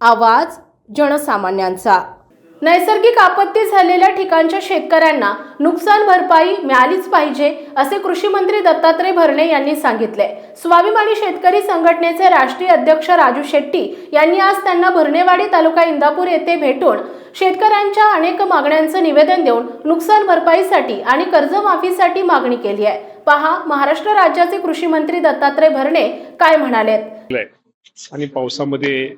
आवाज जनसामान्यांचा. नैसर्गिक आपत्ती झालेल्या ठिकाणच्या शेतकऱ्यांना नुकसान भरपाई मिळालीच पाहिजे असे कृषी मंत्री दत्तात्रय भरणे यांनी सांगितले. स्वाभिमानी शेतकरी संघटनेचे राष्ट्रीय अध्यक्ष राजू शेट्टी यांनी आज त्यांना भरणेवाडी तालुका इंदापूर येथे भेटून शेतकऱ्यांच्या अनेक मागण्यांचं निवेदन देऊन नुकसान भरपाईसाठी आणि कर्जमाफीसाठी मागणी केली आहे. पहा महाराष्ट्र राज्याचे कृषी मंत्री दत्तात्रय भरणे काय म्हणालेत? आणि पावसामध्ये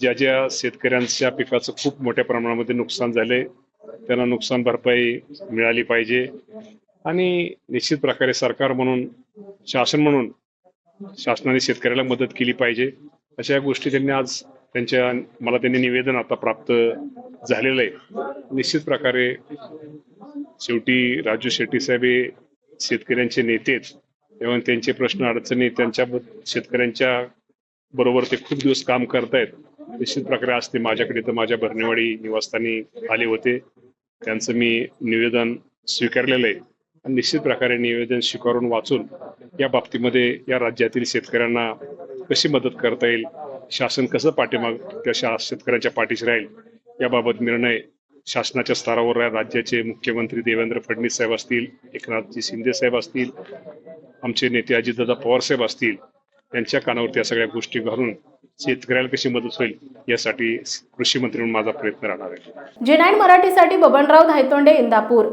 ज्या ज्या शेतकऱ्यांच्या पिकाचं खूप मोठ्या प्रमाणामध्ये नुकसान झाले त्यांना नुकसान भरपाई मिळाली पाहिजे. आणि निश्चित प्रकारे सरकार म्हणून शासन म्हणून शासनाने शेतकऱ्याला मदत केली पाहिजे. अशा या गोष्टी त्यांनी आज त्यांच्या मला त्यांनी निवेदन आता प्राप्त झालेलं आहे. निश्चित प्रकारे शेवटी राजू शेट्टी साहेब हे शेतकऱ्यांचे नेते तेव्हा त्यांचे प्रश्न अडचणी त्यांच्या शेतकऱ्यांच्या बरोबर ते खूप दिवस काम करतायत. निश्चित प्रकारे आज ते माझ्याकडे तर माझ्या भरणेवाडी निवासस्थानी आले होते. त्यांचं मी निवेदन स्वीकारलेलं आहे. आणि निश्चित प्रकारे निवेदन स्वीकारून वाचून या बाबतीमध्ये या राज्यातील शेतकऱ्यांना कशी मदत करता येईल शासन कसं पाठीमाग त्या शा शेतकऱ्यांच्या पाठीशी राहील याबाबत निर्णय शासनाच्या स्तरावर या राज्याचे मुख्यमंत्री देवेंद्र फडणवीस साहेब असतील एकनाथजी शिंदे साहेब असतील आमचे नेते अजितदादा पवार साहेब असतील त्यांच्या कानावरती या सगळ्या गोष्टी घालून शेतकऱ्याला कशी मदत होईल यासाठी कृषी मंत्री म्हणून माझा प्रयत्न राहणार आहे. जे नाईन मराठीसाठी बबनराव धायतोंडे इंदापूर